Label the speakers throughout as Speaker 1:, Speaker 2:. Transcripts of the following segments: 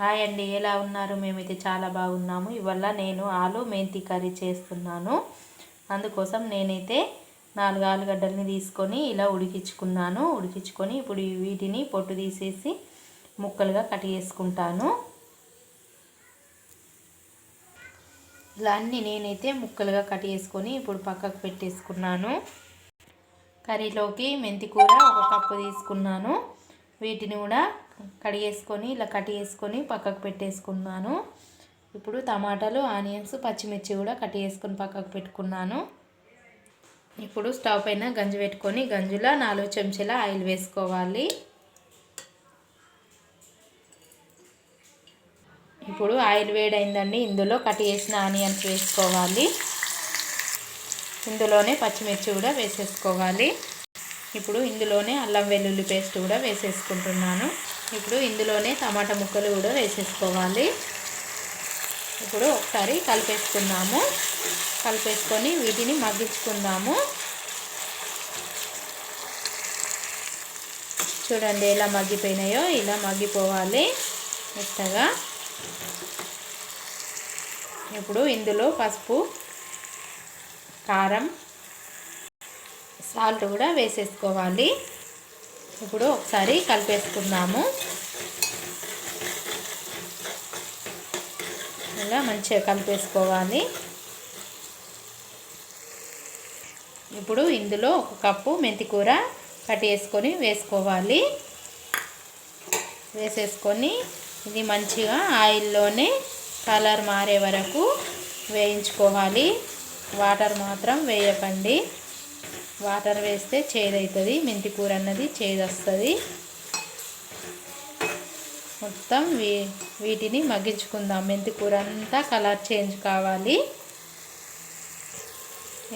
Speaker 1: Hi అండి ఎలా ఉన్నారు? మేమైతే చాలా బాగున్నాము. ఇవల్ల నేను ఆలు మెంతి కర్రీ చేస్తున్నాను. అందుకోసం నేనైతే నాలుగు ఆలుగడ్డల్ని తీసుకొని ఇలా ఉడికించుకున్నాను. ఉడికించుకొని ఇప్పుడు వీటిని పొట్టు తీసేసి ముక్కలుగా కట్ చేసుకుంటాను. ఇలా అన్నీ నేనైతే ముక్కలుగా కట్ చేసుకొని ఇప్పుడు పక్కకు పెట్టేసుకున్నాను. కర్రీలోకి మెంతి కూర ఒక కప్పు తీసుకున్నాను. వీటిని కూడా కడిగేసుకొని ఇలా కట్ చేసుకొని పక్కకు పెట్టేసుకున్నాను. ఇప్పుడు టమాటాలు ఆనియన్స్ పచ్చిమిర్చి కూడా కట్ చేసుకొని పక్కకు పెట్టుకున్నాను. ఇప్పుడు స్టవ్ పైన గంజి పెట్టుకొని గంజులో నాలుగు చెంచాల ఆయిల్ వేసుకోవాలి. ఇప్పుడు ఆయిల్ వేడైందండి ఇందులో కట్ చేసిన ఆనియన్స్ వేసుకోవాలి. ఇందులోనే పచ్చిమిర్చి కూడా వేసేసుకోవాలి. ఇప్పుడు ఇందులోనే అల్లం వెల్లుల్లి పేస్ట్ కూడా వేసేసుకుంటున్నాను. ఇప్పుడు ఇందులోనే టమాటా ముక్కలు కూడా వేసేసుకోవాలి. ఇప్పుడు ఒకసారి కలిపేసుకున్నాము. కలిపేసుకొని వీటిని మగ్గించుకుందాము. చూడండి ఎలా మగ్గిపోయినాయో ఇలా మగ్గిపోవాలి మెత్తగా. ఇప్పుడు ఇందులో పసుపు కారం సాల్ట్ కూడా వేసేసుకోవాలి. ఇప్పుడు ఒకసారి కలిపేసుకుందాము. ఇలా మంచిగా కలిపేసుకోవాలి. ఇప్పుడు ఇందులో ఒక కప్పు మెంతికూర కట్ చేసుకొని వేసుకోవాలి. వేసేసుకొని ఇది మంచిగా ఆయిల్లోనే కలర్ మారే వరకు వేయించుకోవాలి. వాటర్ మాత్రం వేయకండి. వాటర్ వేస్తే చేదవుతుంది. మెంతి కూర అన్నది చేదు వస్తుంది మొత్తం వీ వీటిని మగ్గించుకుందాం. మెంతి కూర అంతా కలర్ చేంజ్ కావాలి.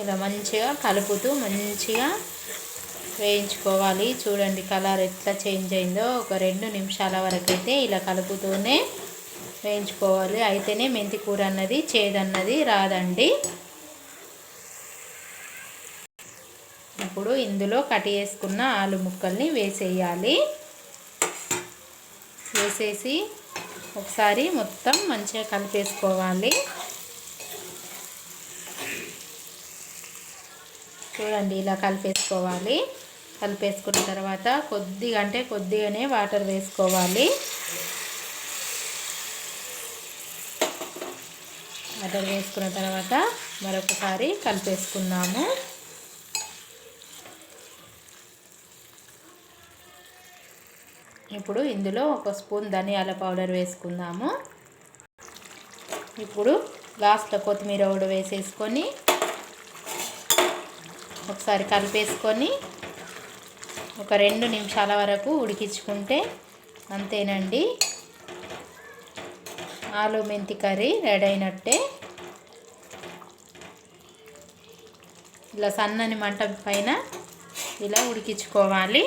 Speaker 1: ఇలా మంచిగా కలుపుతూ మంచిగా వేయించుకోవాలి. చూడండి కలర్ ఎట్లా చేంజ్ అయిందో. ఒక రెండు నిమిషాల వరకు అయితే ఇలా కలుపుతూనే వేయించుకోవాలి. అయితేనే మెంతి కూర అన్నది చేదన్నది రాదండి. ఇప్పుడు ఇందులో కట్ చేసుకున్న ఆలు ముక్కల్ని వేసేయాలి. వేసేసి ఒకసారి మొత్తం మంచిగా కలిపేసుకోవాలి. చూడండి ఇలా కలిపేసుకోవాలి. కలిపేసుకున్న తర్వాత కొద్దిగా అంటే కొద్దిగానే వాటర్ వేసుకోవాలి. వాటర్ వేసుకున్న తర్వాత మరొకసారి కలిపేసుకున్నాము. ఇప్పుడు ఇందులో ఒక స్పూన్ ధనియాల పౌడర్ వేసుకుందాము. ఇప్పుడు లాస్ట్లో కొత్తిమీర కూడా వేసేసుకొని ఒకసారి కలిపేసుకొని ఒక రెండు నిమిషాల వరకు ఉడికించుకుంటే అంతేనండి. ఆలు మెంతి కర్రీ రెడీ అయినట్టే. ఇలా సన్నని మంట పైన ఇలా ఉడికించుకోవాలి.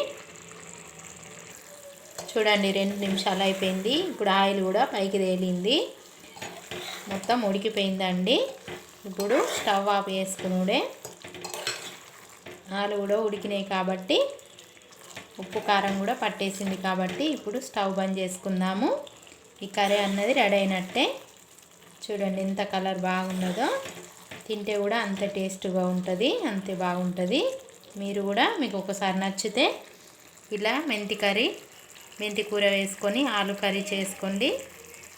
Speaker 1: చూడండి రెండు నిమిషాలు అయిపోయింది. ఇప్పుడు ఆయిల్ కూడా పైకి తేలింది. మొత్తం ఉడికిపోయిందండి. ఇప్పుడు స్టవ్ ఆఫ్ చేసుకునుడే ఆలు కూడా ఉడికినాయి కాబట్టి ఉప్పు కారం కూడా పట్టేసింది కాబట్టి ఇప్పుడు స్టవ్ బంద్ చేసుకుందాము. ఈ కర్రీ అన్నది రెడీ అయినట్టే. చూడండి ఎంత కలర్ బాగున్నదో తింటే కూడా అంత టేస్ట్గా ఉంటుంది అంతే బాగుంటుంది. మీరు కూడా మీకు ఒకసారి నచ్చితే ఇలా మెంతి కర్రీ మెంతి కూర వేసుకొని ఆలు కర్రీ చేసుకోండి.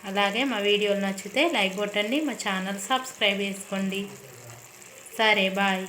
Speaker 1: అలాగే మా వీడియోలు నచ్చితే లైక్ కొట్టండి మా ఛానల్ సబ్స్క్రైబ్ చేసుకోండి. సరే బాయ్.